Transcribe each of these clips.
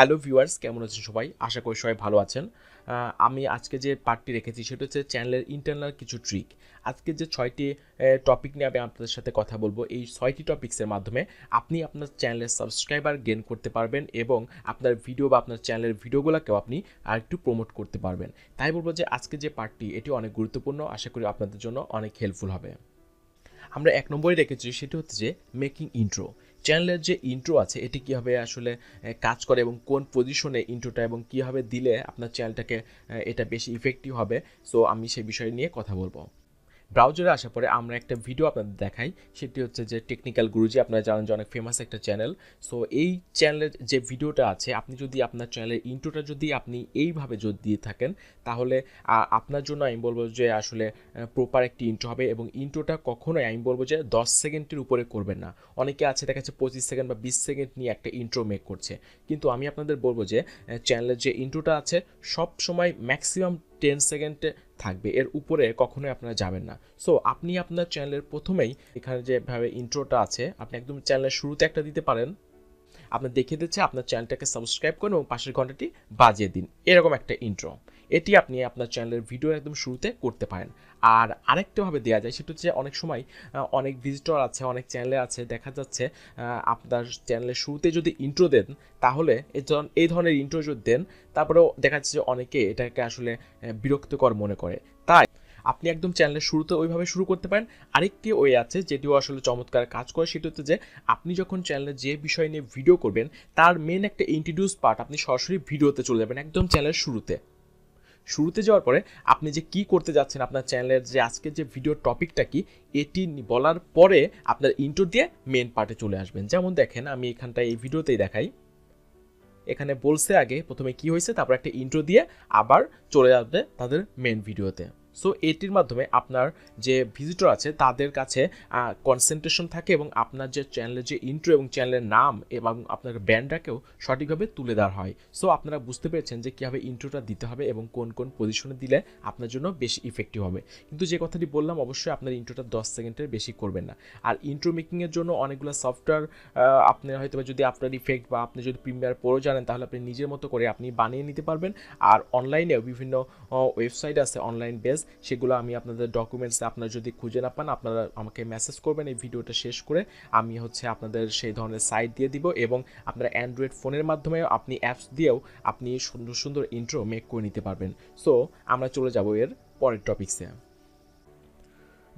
Hello viewers, কেমন আছেন সবাই? আশা করি সবাই ভালো আছেন। আমি আজকে যে পার্টটি রেখেছি, সেটা হচ্ছে চ্যানেলের ইন্টারনাল কিছু ট্রিক আজকে যে ছয়টি টপিক নিয়ে আমি আপনাদের সাথে কথা বলব, এই ছয়টি টপিক্সের মাধ্যমে আপনি আপনার চ্যানেলের সাবস্ক্রাইবার গেন করতে পারবেন এবং আপনার ভিডিও বা আপনার চ্যানেলের ভিডিওগুলোকেও আপনি আরেকটু প্রমোট করতে পারবেন। তাই বলব যে আজকে যে পার্টটি, এটি অনেক গুরুত্বপূর্ণ, আশা করি আপনাদের জন্য অনেক হেল্পফুল হবে। আমরা এক নম্বরে রেখেছি, সেটি হচ্ছে যে মেকিং ইন্ট্রো চ্যানেলের যে ইন্ট্রো আছে, এটি কীভাবে আসলে কাজ করে এবং কোন পজিশনে ইন্ট্রোটা এবং কীভাবে দিলে আপনার চ্যানেলটাকে এটা বেশি ইফেক্টিভ হবে সো আমি সেই বিষয় নিয়ে কথা বলব। ব্রাউজারে আসার পরে আমরা একটা ভিডিও আপনাদের দেখাই। সেটি হচ্ছে যে টেকনিক্যাল গুরুজি, আপনারা জানেন যে অনেক ফেমাস একটা চ্যানেল সো এই চ্যানেলের যে ভিডিওটা আছে, আপনি যদি আপনার চ্যানেলের ইন্ট্রোটা যদি আপনি এইভাবে যদি দিয়ে থাকেন, তাহলে আপনার জন্য আমি বলব যে আসলে প্রপার একটি ইন্ট্রো হবে এবং ইন্ট্রোটা কখনোই আমি বলব যে দশ সেকেন্ডের উপরে করবেন না। অনেকে আছে, দেখা যাচ্ছে পঁচিশ সেকেন্ড বা বিশ সেকেন্ড নিয়ে একটা ইন্ট্রো মেক করছে। কিন্তু আমি আপনাদের বলব যে চ্যানেলের যে ইন্ট্রোটা আছে, সব সময় ম্যাক্সিমাম টেন সেকেন্ডে থাকবে। এর উপরে কখনোই আপনারা যাবেন না। সো আপনি আপনার চ্যানেলের প্রথমেই এখানে যেভাবে ইন্ট্রোটা আছে, আপনি একদম চ্যানেলের শুরুতে একটা দিতে পারেন। আপনার দেখিয়ে দিচ্ছে, আপনার চ্যানেলটাকে সাবস্ক্রাইব করুন এবং পাশের ঘন্টাটি বাজিয়ে দিন। এরকম একটা ইন্ট্রো এটি আপনি আপনার চ্যানেলের ভিডিও একদম শুরুতে করতে পারেন। আর আরেকটাভাবে দেওয়া যায়, সেটা হচ্ছে অনেক সময় অনেক ভিজিটর আছে, অনেক চ্যানেলে আছে, দেখা যাচ্ছে আপনার চ্যানেলের শুরুতে যদি ইন্ট্রো দেন, তাহলে এই ধরন- এই ধরনের ইন্ট্রো যদি দেন, তারপরেও দেখা যাচ্ছে যে অনেকে এটাকে আসলে বিরক্তিকর মনে করে। তাই আপনি একদম চ্যানেলের শুরুতে ওইভাবে শুরু করতে পারেন। আরেকটি ওয়ে আছে, যেটিও আসলে চমৎকার কাজ করে, সেটি হচ্ছে যে আপনি যখন চ্যানেলে যে বিষয় নিয়ে ভিডিও করবেন, তার মেন একটা ইন্ট্রোডিউস পার্ট আপনি সরাসরি ভিডিওতে চলে যাবেন, একদম চ্যানেলের শুরুতে। শুরুতে যাওয়ার পরে আপনি যে কি করতে যাচ্ছেন আপনার চ্যানেলের যে আজকের যে ভিডিও টপিকটা কি, এটি বলার পরে আপনার ইন্টো দিয়ে মেন পার্টে চলে আসবেন। যেমন দেখেন, আমি এখানটায় এই ভিডিওতেই দেখাই। এখানে বলছে আগে প্রথমে কি হয়েছে, তারপর একটা ইন্ট্রো দিয়ে আবার চলে যাবে তাদের মেন ভিডিওতে সো এটির মাধ্যমে আপনার যে ভিজিটর আছে, তাদের কাছে কনসেন্ট্রেশন থাকে এবং আপনার যে চ্যানেলের যে ইন্ট্রো এবং চ্যানেলের নাম এবং আপনার ব্যান্ডটাকেও সঠিকভাবে তুলে দেওয়া হয়। সো আপনারা বুঝতে পেরেছেন যে কীভাবে ইন্ট্রোটা দিতে হবে এবং কোন কোন পজিশনে দিলে আপনার জন্য বেশি ইফেক্টিভ হবে। কিন্তু যে কথাটি বললাম, অবশ্যই আপনার ইন্ট্রোটা দশ সেকেন্ডের বেশি করবেন না। আর ইন্ট্রো মেকিংয়ের জন্য অনেকগুলো সফটওয়্যার আপনার হয়তো যদি আপনার ইফেক্ট বা আপনি যদি প্রিমিয়ার পড়ো জানেন, তাহলে আপনি নিজের মতো করে আপনি বানিয়ে নিতে পারবেন। আর অনলাইনেও বিভিন্ন ওয়েবসাইট আছে অনলাইন বেস সেগুলো আমি আপনাদের ডকুমেন্টস আপনারা যদি খুঁজে না পান, আপনারা আমাকে মেসেজ করবেন, এই ভিডিওটা শেষ করে আমি হচ্ছে আপনাদের সেই ধরনের সাইট দিয়ে দিব এবং আপনারা অ্যান্ড্রয়েড ফোনের মাধ্যমে আপনি অ্যাপস দিয়েও আপনি সুন্দর সুন্দর ইন্ট্রো মেক করে নিতে পারবেন। সো আমরা চলে যাব এর পরের টপিক্সে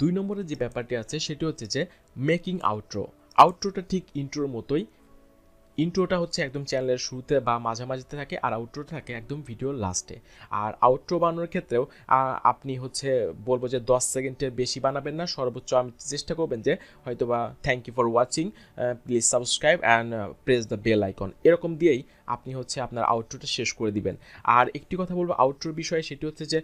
দুই নম্বরের যে ব্যাপারটি আছে, সেটি হচ্ছে যে মেকিং আউট্রো আউট্রোটা ঠিক ইন্ট্রোর মতোই ইন্ট্রোটা হচ্ছে একদম চ্যানেলের শুরুতে বা মাঝামাঝিতে থাকে আর আউট্রোটা থাকে একদম ভিডিওর লাস্টে। আর আউট্রো বানানোর ক্ষেত্রেও আপনি হচ্ছে বলব যে দশ সেকেন্ডের বেশি বানাবেন না। সর্বোচ্চ আমি চেষ্টা করবেন যে হয়তো বা thank you for watching please subscribe and press the bell icon এরকম দিয়েই আপনি হচ্ছে আপনার আউট্রোটা শেষ করে দিবেন। আর একটি কথা বলব আউট্রোর বিষয়ে, সেটি হচ্ছে যে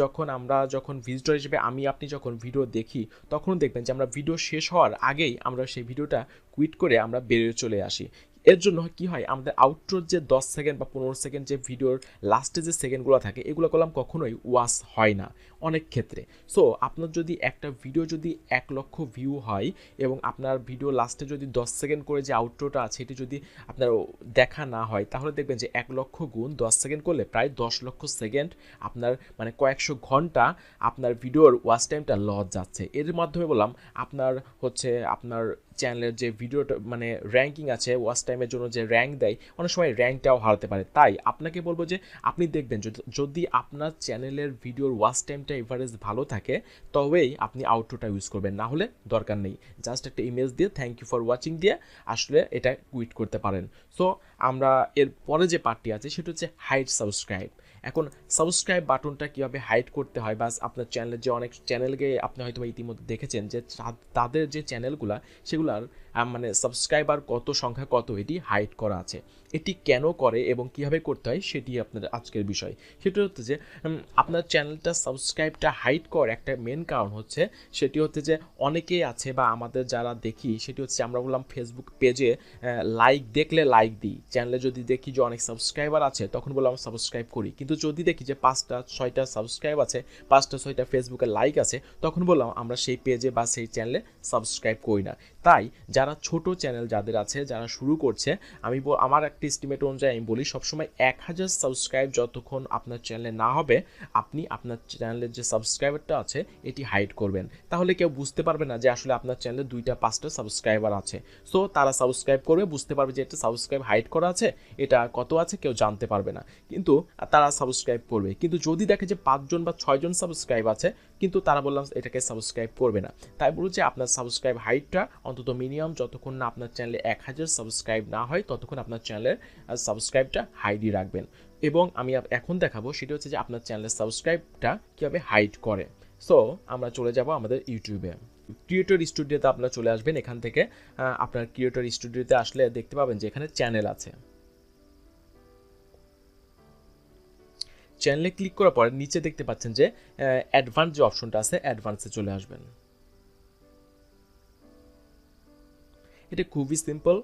যখন আমরা যখন ভিজিটর হিসেবে আমি আপনি যখন ভিডিও দেখি তখন দেখবেন যে আমরা ভিডিও শেষ হওয়ার আগেই আমরা সেই ভিডিওটা কুইট করে আমরা বেরিয়ে চলে আসি। এর জন্য কি হয়, আমাদের আউটরোর যে দশ সেকেন্ড বা পনেরো সেকেন্ড যে ভিডিওর লাস্টে যে সেকেন্ডগুলো থাকে, এগুলো কলাম কখনোই ওয়াশ হয় না, অনেক ক্ষেত্রে। সো আপনার যদি একটা ভিডিও যদি এক লক্ষ ভিউ হয় এবং আপনার ভিডিও লাস্টে যদি দশ সেকেন্ড করে যে আউটরোটা আছে এটি যদি আপনার দেখা না হয়, তাহলে দেখবেন যে এক লক্ষ গুণ দশ সেকেন্ড করলে প্রায় দশ লক্ষ সেকেন্ড আপনার মানে কয়েকশো ঘণ্টা আপনার ভিডিওর ওয়াচ টাইমটা লস যাচ্ছে। এর মাধ্যমে বললাম, আপনার হচ্ছে, আপনার চ্যানেলের যে ভিডিওটা মানে র্যাঙ্কিং আছে ওয়াচ টাইমের জন্য যে র্যাঙ্ক দেয়, অনেক সময় র্যাঙ্কটাও হারাতে পারে। তাই আপনাকে বলব যে, আপনি দেখবেন, যদি- আপনার চ্যানেলের ভিডিওর ওয়াচ টাইমটা এভারেজ ভালো থাকে, তবেই আপনি আউটরোটা ইউজ করবেন। না হলে দরকার নেই। জাস্ট একটা ইমেজ দিয়ে থ্যাংক ইউ ফর ওয়াচিং দিয়ে আসলে এটা কুইট করতে পারেন। সো আমরা এর পরে যে পার্টটি আছে, সেটা হচ্ছে হাইট সাবস্ক্রাইব এখন সাবস্ক্রাইব বাটনটা কীভাবে হাইড করতে হয় বা আপনার চ্যানেলের যে অনেক চ্যানেলকে আপনি হয়তো ইতিমধ্যে দেখেছেন যে তাদের যে চ্যানেলগুলো সেগুলার মানে সাবস্ক্রাইবার কত, সংখ্যা কত, এটি হাইড করা আছে। এটি কেন করে এবং কীভাবে করতে হয় সেটি আপনাদের আজকের বিষয়। সেটা হচ্ছে যে আপনার চ্যানেলটা সাবস্ক্রাইবটা হাইড করার একটা মেন কারণ হচ্ছে, সেটি হচ্ছে যে অনেকেই আছে বা আমাদের যারা দেখি, সেটি হচ্ছে আমরা বললাম ফেসবুক পেজে লাইক দেখলে লাইক দিই। চ্যানেলে যদি দেখি যে অনেক সাবস্ক্রাইবার আছে, তখন বললাম সাবস্ক্রাইব করি। কিন্তু যদি দেখি যে পাঁচটা, ছয়টা সাবস্ক্রাইব আছে, পাঁচটা, ছয়টা ফেসবুকে লাইক আছে, তখন বললাম আমরা সেই পেজে বা সেই চ্যানেলে সাবস্ক্রাইব করি না। তাই যারা ছোট চ্যানেল যাদের আছে, যারা শুরু করছে, আমি আমার একটা এস্টিমেট অনুযায়ী আমি বলি, সবসময় এক হাজার সাবস্ক্রাইব যতক্ষণ আপনার চ্যানেলে না হবে, আপনি আপনার চ্যানেলের যে সাবস্ক্রাইবারটা আছে, এটি হাইড করবেন। তাহলে কেউ বুঝতে পারবে না যে আসলে আপনার চ্যানেলে দুইটা, পাঁচটা সাবস্ক্রাইবার আছে। সো তারা সাবস্ক্রাইব করবে, বুঝতে পারবে যে এটা সাবস্ক্রাইব হাইড করা আছে, এটা কত আছে, কেউ জানতে পারবে না। কিন্তু তারা সাবস্ক্রাইব করবে। কিন্তু যদি দেখে যে পাঁচজন বা ছয়জন সাবস্ক্রাইব আছে কিন্তু তারা বললাম এটাকে সাবস্ক্রাইব করবে না। তাই বলুন যে, আপনার সাবস্ক্রাইব হাইটটা অন্তত মিনিমাম যতক্ষণ না আপনার চ্যানেলে এক হাজার সাবস্ক্রাইব না হয়, ততক্ষণ আপনার চ্যানেলের সাবস্ক্রাইবটা হাইডই রাখবেন। এবং আমি এখন দেখাবো সেটা হচ্ছে যে, আপনার চ্যানেলের সাবস্ক্রাইবটা কীভাবে হাইড করে। সো আমরা চলে যাব আমাদের ইউটিউবে ক্রিয়েটর স্টুডিওতে আপনারা চলে আসবেন। এখান থেকে আপনার ক্রিয়েটর স্টুডিওতে আসলে দেখতে পাবেন যে, এখানে চ্যানেল আছে। চ্যানেলে ক্লিক করার পরে নিচে দেখতে পাচ্ছেন যে অ্যাডভান্স যে অপশনটা আছে অ্যাডভান্সে চলে আসবেন। এটা খুবই সিম্পল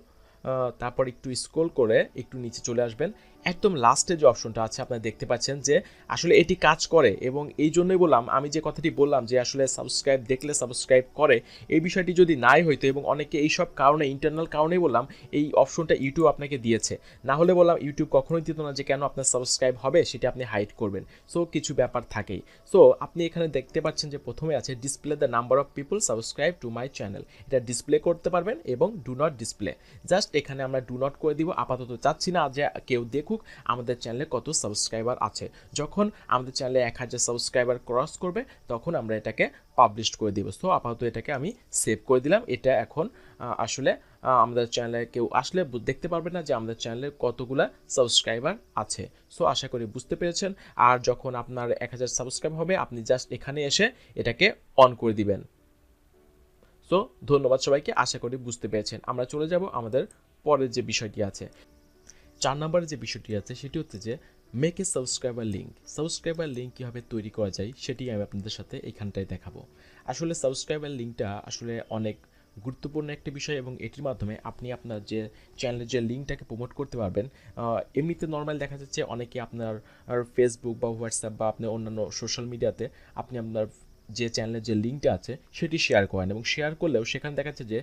তারপর একটু স্ক্রোল করে একটু নিচে চলে আসবেন। একদম লাস্টে যে অপশনটা আছে, আপনারা দেখতে পাচ্ছেন যে আসলে এটি কাজ করে এবং এই জন্যই বললাম, আমি যে কথাটি বললাম যে আসলে সাবস্ক্রাইব দেখলে সাবস্ক্রাইব করে, এই বিষয়টি যদি নাই হইতো এবং অনেকে এই সব কারণে ইন্টারনাল কারণেই বললাম, এই অপশনটা ইউটিউব আপনাকে দিয়েছে। না হলে বললাম ইউটিউব কখনোই দিত না যে কেন আপনার সাবস্ক্রাইব হবে, সেটা আপনি হাইড করবেন। সো কিছু ব্যাপার থাকেই। সো আপনি এখানে দেখতে পাচ্ছেন যে প্রথমে আছে display the number of people subscribe to my channel এটা ডিসপ্লে করতে পারবেন এবং ডু নট ডিসপ্লে জাস্ট এখানে আমরা ডু নট করে দিব। আপাতত চাচ্ছি না যে কেউ দেখুক আমাদের চ্যানেলে কত সাবস্ক্রাইবার আছে। যখন আমাদের চ্যানেলে এক হাজার সাবস্ক্রাইবার ক্রস করবে, তখন আমরা এটাকে পাবলিশ করে দিব। সো আপাতত এটাকে আমি সেভ করে দিলাম। এটা এখন আসলে আমাদের চ্যানেলে কেউ আসলে দেখতে পারবে না যে আমাদের চ্যানেলে কতগুলা সাবস্ক্রাইবার আছে। সো আশা করি বুঝতে পেরেছেন। আর যখন আপনার এক হাজার সাবস্ক্রাইব হবে, আপনি জাস্ট এখানে এসে এটাকে অন করে দিবেন। সো ধন্যবাদ সবাইকে। আশা করি বুঝতে পেরেছেন। আমরা চলে যাব আমাদের পরের যে বিষয়টি আছে। চার নম্বরের যে বিষয়টি আছে, সেটি হচ্ছে যে make a subscriber link subscriber link কীভাবে তৈরি করা যায়, সেটি আমি আপনাদের সাথে এখানটায় দেখাবো। আসলে সাবস্ক্রাইবার লিঙ্কটা আসলে অনেক গুরুত্বপূর্ণ একটি বিষয় এবং এটির মাধ্যমে আপনি আপনার যে চ্যানেলের যে লিঙ্কটাকে প্রমোট করতে পারবেন এমনিতে নর্মাল দেখা যাচ্ছে অনেকে আপনার ফেসবুক বা হোয়াটসঅ্যাপ বা আপনি অন্যান্য সোশ্যাল মিডিয়াতে আপনি আপনার যে চ্যানেলের যে লিঙ্কটা আছে, সেটি শেয়ার করেন এবং শেয়ার করলেও সেখানে দেখা যাচ্ছে যে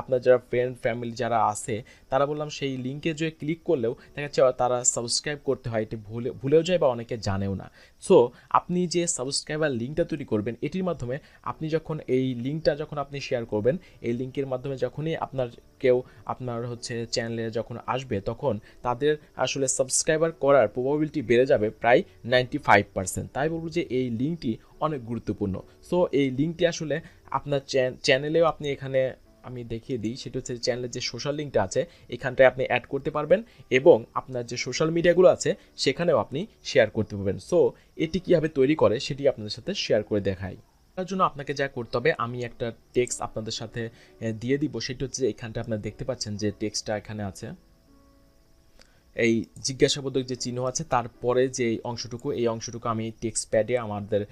আপনার যারা ফ্রেন্ড ফ্যামিলি যারা আছে, তারা বললাম সেই লিঙ্কে যে ক্লিক করলেও দেখা যাচ্ছে তারা সাবস্ক্রাইব করতে হয়, এটি ভুলে, ভুলেও যায় বা অনেকে জানেও না। সো আপনি যে সাবস্ক্রাইবার লিঙ্কটা তৈরি করবেন, এটির মাধ্যমে আপনি যখন এই লিঙ্কটা যখন আপনি শেয়ার করবেন, এই লিঙ্কের মাধ্যমে যখনই আপনার কেউ আপনার হচ্ছে চ্যানেলে যখন আসবে, তখন তাদের আসলে সাবস্ক্রাইবার করার প্রবাবিলিটি বেড়ে যাবে প্রায় নাইনটি ফাইভ পার্সেন্ট তাই বলব যে এই লিঙ্কটি অনেক গুরুত্বপূর্ণ। সো এই লিঙ্কটি আসলে আপনার চ্যান- চ্যানেলেও আপনি এখানে আমি দেখিয়ে দিই, সেটা হচ্ছে চ্যানেলের যে সোশ্যাল লিঙ্কটা আছে, এখানটায় আপনি অ্যাড করতে পারবেন এবং আপনার যে সোশ্যাল মিডিয়াগুলো আছে, সেখানেও আপনি শেয়ার করতে পারবেন। সো এটি কীভাবে তৈরি করে, সেটি আপনাদের সাথে শেয়ার করে দেখাই। তার জন্য আপনাকে যা করতে হবে, আমি একটা টেক্সট আপনাদের সাথে দিয়ে দিব। সেটা হচ্ছে এখানটা আপনারা দেখতে পাচ্ছেন যে টেক্সটটা এখানে আছে। এই জিজ্ঞাসাবোধক যে চিহ্ন আছে তারপরে যে অংশটুকু, এই অংশটুকু আমি টেক্সট প্যাডে আমাদের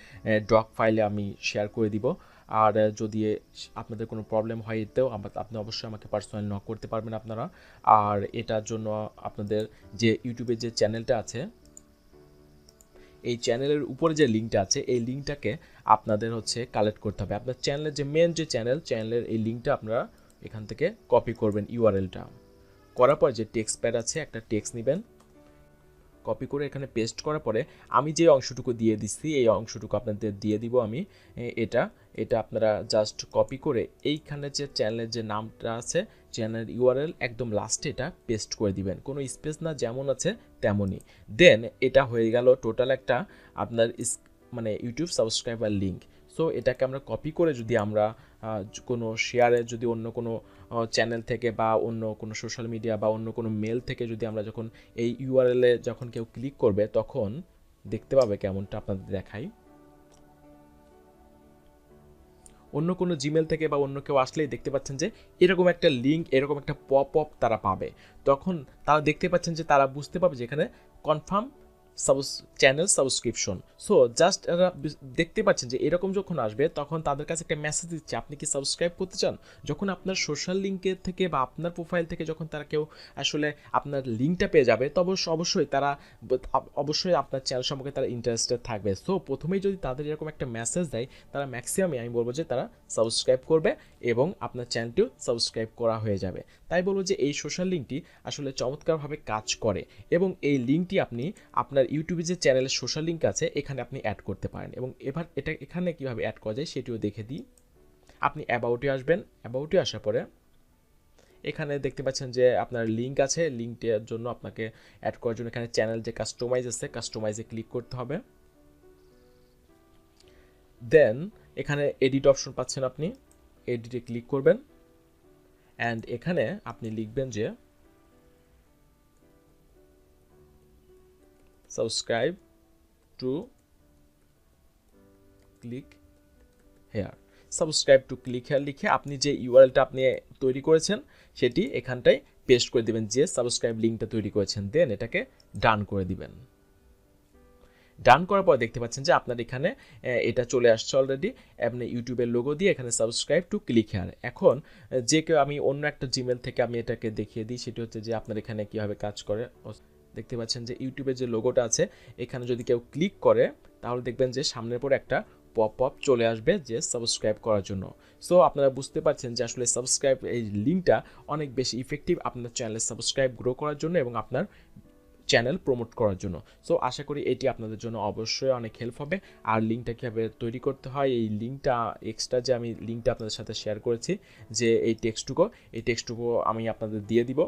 ডক ফাইলে আমি শেয়ার করে দিব। আর যদি আপনাদের কোনো প্রবলেম হয় এতেও আপনি অবশ্যই আমাকে পার্সোনাল নক করতে পারবেন আপনারা। আর এটার জন্য আপনাদের যে ইউটিউবের যে চ্যানেলটা আছে, এই চ্যানেলের উপরে যে লিঙ্কটা আছে, এই লিঙ্কটাকে আপনাদের হচ্ছে কালেক্ট করতে হবে। আপনার চ্যানেলের যে মেন যে চ্যানেল চ্যানেলের এই লিঙ্কটা আপনারা এখান থেকে কপি করবেন ইউআরএলটা করার পর যে টেক্সট প্যাড আছে, একটা টেক্সট নেবেন। কপি করে এখানে পেস্ট করার পরে আমি যে অংশটুকু দিয়ে দিচ্ছি এই অংশটুকু আপনাদের দিয়ে দিব আমি। এটা এটা আপনারা জাস্ট কপি করে এইখানে যে চ্যানেলের যে নামটা আছে চ্যানেল ইউআরএল একদম লাস্টে এটা পেস্ট করে দিবেন। কোনো স্পেস না যেমন আছে তেমনই। দেন এটা হয়ে গেল টোটাল একটা আপনার মানে ইউটিউব সাবস্ক্রাইবার লিঙ্ক সো এটাকে আমরা কপি করে যদি আমরা কোনো শেয়ারে যদি অন্য কোনো চ্যানেল থেকে বা অন্য কোনো সোশ্যাল মিডিয়া বা অন্য কোনো মেল থেকে যদি আমরা যখন এই ইউআরএলে যখন কেউ ক্লিক করবে, তখন দেখতে পাবে কেমনটা আপনাদের দেখাই। অন্য কোনো জিমেল থেকে বা অন্য কেউ আসলেই দেখতে পাচ্ছেন যে এরকম একটা লিঙ্ক এরকম একটা পপ আপ তারা পাবে। তখন তারা দেখতে পাচ্ছেন যে তারা বুঝতে পারবে যে এখানে confirm channel subscription so just এরা দেখতে পাচ্ছেন যে এরকম যখন আসবে, তখন তাদের কাছে একটা মেসেজ দিচ্ছে, আপনি কি সাবস্ক্রাইব করতে চান? যখন আপনার সোশ্যাল লিঙ্কের থেকে বা আপনার প্রোফাইল থেকে যখন তারা কেউ আসলে আপনার লিঙ্কটা পেয়ে যাবে তবে অবশ্যই তারা অবশ্যই আপনার চ্যানেল সম্পর্কে তারা ইন্টারেস্টেড থাকবে। সো প্রথমেই যদি তাদের এরকম একটা মেসেজ দেয়, তারা ম্যাক্সিমামই আমি বলব যে তারা সাবস্ক্রাইব করবে এবং আপনার চ্যানেলটিও সাবস্ক্রাইব করা হয়ে যাবে। তাই বলব যে এই সোশ্যাল লিঙ্কটি আসলে চমৎকারভাবে কাজ করে এবং এই লিঙ্কটি আপনি আপনার ইউটিউবে যে চ্যানেলের সোশ্যাল লিঙ্ক আছে, এখানে আপনি অ্যাড করতে পারেন। এবং এবার এটা এখানে কীভাবে অ্যাড করা যায়, সেটিও দেখে দিই। আপনি অ্যাবাউটে আসবেন। অ্যাবাউটে আসার পরে এখানে দেখতে পাচ্ছেন যে আপনার লিঙ্ক আছে। লিঙ্কটার জন্য আপনাকে অ্যাড করার জন্য এখানে চ্যানেল যে কাস্টমাইজ আছে কাস্টমাইজে ক্লিক করতে হবে। দেন এখানে এডিট অপশন পাচ্ছেন আপনি। এডিটে ক্লিক করবেন। অ্যান্ড এখানে আপনি লিখবেন যে subscribe to click here subscribe to click here লিখে আপনি যে ইউআরএলটা আপনি তৈরি করেছেন, সেটি এখানটায় পেস্ট করে দিবেন, যে সাবস্ক্রাইব লিঙ্কটা তৈরি করেছেন। দেন এটাকে ডান করে দিবেন। ডান করার পর দেখতে পাচ্ছেন যে আপনার এখানে এটা চলে আসছে অলরেডি আপনি ইউটিউবের লোগো দিয়ে এখানে সাবস্ক্রাইব টু ক্লিক হেয়ার এখন, যে কেউ আমি অন্য একটা জিমেল থেকে আমি এটাকে দেখিয়ে দিই, সেটি হচ্ছে যে আপনার এখানে কীভাবে কাজ করে। দেখতে পাচ্ছেন যে ইউটিউবের যে লোগোটা আছে, এখানে যদি কেউ ক্লিক করে, তাহলে দেখবেন যে সামনের পর একটা পপ আপ চলে আসবে যে সাবস্ক্রাইব করার জন্য। সো আপনারা বুঝতে পারছেন যে আসলে সাবস্ক্রাইব এই লিঙ্কটা অনেক বেশি ইফেক্টিভ আপনার চ্যানেলে সাবস্ক্রাইব গ্রো করার জন্য এবং আপনার চ্যানেল প্রমোট করার জন্য। সো আশা করি এটি আপনাদের জন্য অবশ্যই অনেক হেল্প হবে। আর লিঙ্কটা কীভাবে তৈরি করতে হয়, এই লিঙ্কটা এক্সট্রা যে আমি লিঙ্কটা আপনাদের সাথে শেয়ার করেছি, যে এই টেক্সটুকু এই টেক্সটুকু আমি আপনাদের দিয়ে দিব।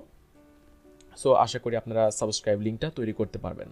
সো আশা করি আপনারা সাবস্ক্রাইব লিঙ্কটা তৈরি করতে পারবেন।